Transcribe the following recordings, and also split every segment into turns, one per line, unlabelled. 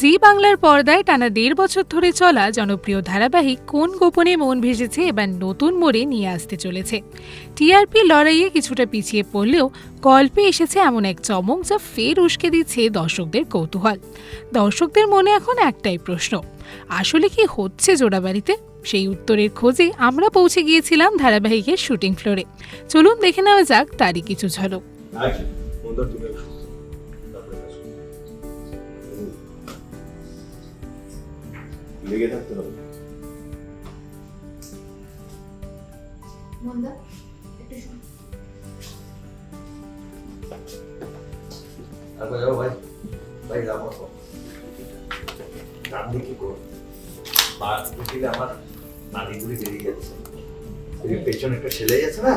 জি বাংলার পর্দায় টানা দেড় বছর ধরে চলা জনপ্রিয় ধারাবাহিক কোন গোপনে মন ভেসেছে এবার নতুন মোড়ে নিয়ে আসতে চলেছে। টিআরপি লড়াইয়ে কিছুটা পিছিয়ে পড়লেও গল্পে এসেছে এমন এক চমক যা ফের উস্কে দিচ্ছে দর্শকদের কৌতূহল। দর্শকদের মনে এখন একটাই প্রশ্ন, আসলে কি হচ্ছে জোড়াবাড়িতে? সেই উত্তরের খোঁজে আমরা পৌঁছে গিয়েছিলাম ধারাবাহিকের শুটিং ফ্লোরে। চলুন দেখে নেওয়া যাক তারই কিছু ঝলক।
লেগে থাকতে হবে।
মন্দা একটু শোন।
তারপরে যাও ভাই। ভাই যাব। ডান দিকে কর পা দিকে আমার নাড়িগুলি বেরিয়ে যাচ্ছে এই পেছনে একটা না?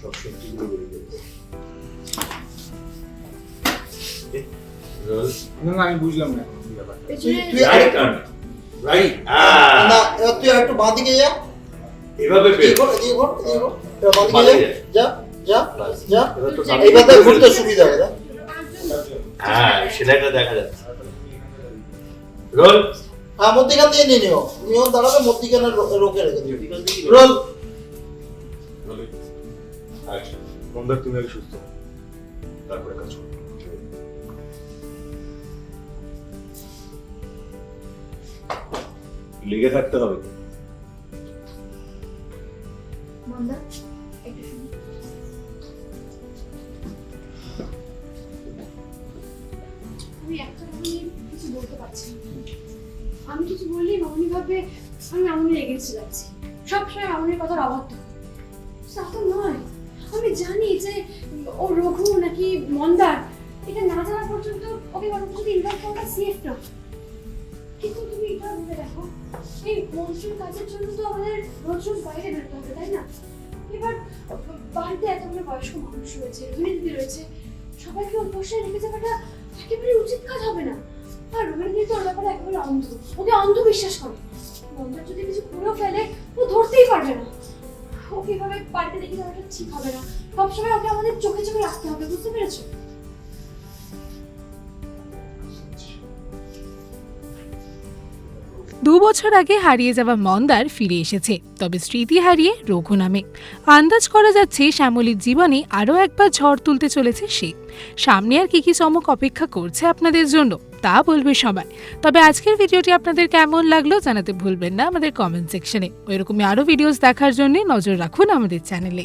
সব শক্তিগুলো বেরিয়ে যাচ্ছে
না না আমি বুঝলাম না। এখন ব্যাপারটা
পেছনে।
তুই
রাইট টার্ন রাইট
না এবার তুই একটু বাঁ দিকে যা।
এভাবে বের
বাঁ দিকে। যা যা যা
তো
ঘুরতে সুবিধা হবে
হ্যাঁ সেলাইটা দেখা যাচ্ছে। রোল।
হ্যাঁ মধ্যিখান দিয়ে নিয়ে নিও। নিও দাঁড়াবে মধ্যিখানে রোকে রেখে দিও। রোল।
আচ্ছা মন্দার তুমি এক সুস্থ তারপরে কাজ করো। লেগে থাকতে হবে।
আমি কিছু বলতে আমি কিছু বললেই মামনি ভাবে আমি মামনি রেগেছি যাচ্ছি সবসময় মামনির কথার অভাব থাকে। তা তো নয়। আমি জানি যে ও রঘু নাকি মন্দার। এটা না জানা পর্যন্ত ওকে বরং যদি ইনভাইট করাটা সেফ না। কিন্তু তুমি এটা ভেবে দেখো, এই মনসুন কাজের জন্য তো আমাদের রোজ রোজ বাইরে বেরোতে হবে, তাই না? এবার বাড়িতে এতগুলো বয়স্ক মানুষ রয়েছে রোহিণী রয়েছে, সবাইকে বসায় রেখে যাওয়াটা একেবারে উচিত কাজ হবে না। আর রোহিণী তো ওর ব্যাপারে একেবারে অন্ধ, ওকে অন্ধ বিশ্বাস করে। মন্দার যদি কিছু করেও ফেলে, ও ধরতেই পারবে না। ওকে এভাবে বাড়িতে রেখে যাওয়াটা ঠিক হবে না। সবসময় ওকে আমাদের চোখে চোখে রাখতে হবে, বুঝতে পেরেছ?
দু বছর আগে হারিয়ে যাওয়া মন্দার ফিরে এসেছে, তবে স্মৃতি হারিয়ে রঘু নামে। আন্দাজ করা যাচ্ছে শ্যামলীর জীবনে আরও একবার ঝড় তুলতে চলেছে সে। সামনে আর কি কি চমক অপেক্ষা করছে আপনাদের জন্য, তা বলবে সবাই। তবে আজকের ভিডিওটি আপনাদের কেমন লাগল জানাতে ভুলবেন না আমাদের কমেন্ট সেকশনে ওইরকমই আরও ভিডিওস দেখার জন্য নজর রাখুন আমাদের চ্যানেলে